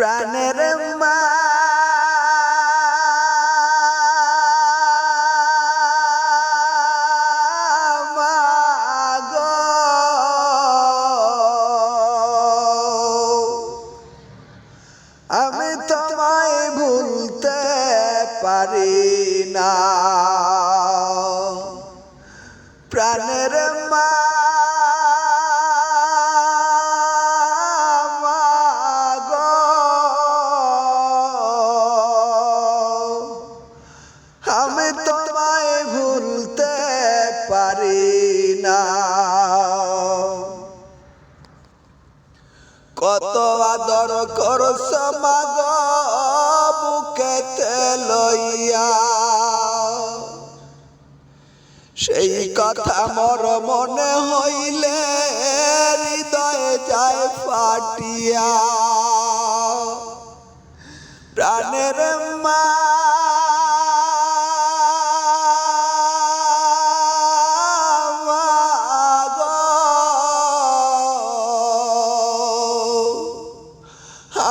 প্রাণের মা। আমি তোমায় ভুলতে পারি না। পারি না। কত আদর করছ মাগ বুকেতে লইয়া। সেই কথা মর মনে হইলে হৃদয়ে যায় ফাটিয়া। প্রাণের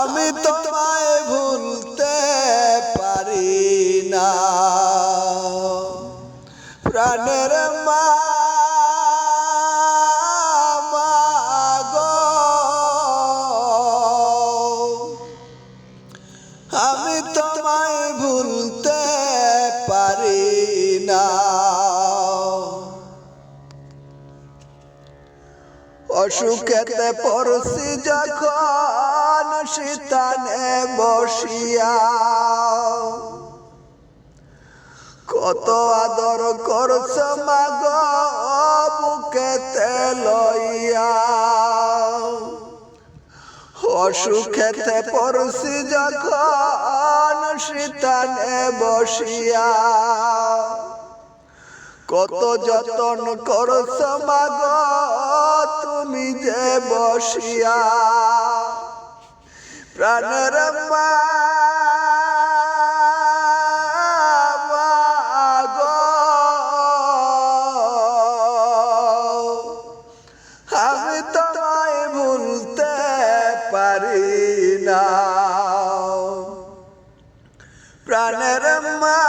আমি তোমায় ভুলতে পারি না। প্রাণের মা অসুখেতে পড়ছি যখন শীতানে বসিয়া। কত আদর করছ মাগ বুকেতে লইয়া। অসুখেতে পড়ছি যখন শীতানে বসিয়া। কত যতন করছ মাগ তুমি যে বসিয়া। প্রাণর আমি তোমায় ভুলতে পারি না। প্রাণের মা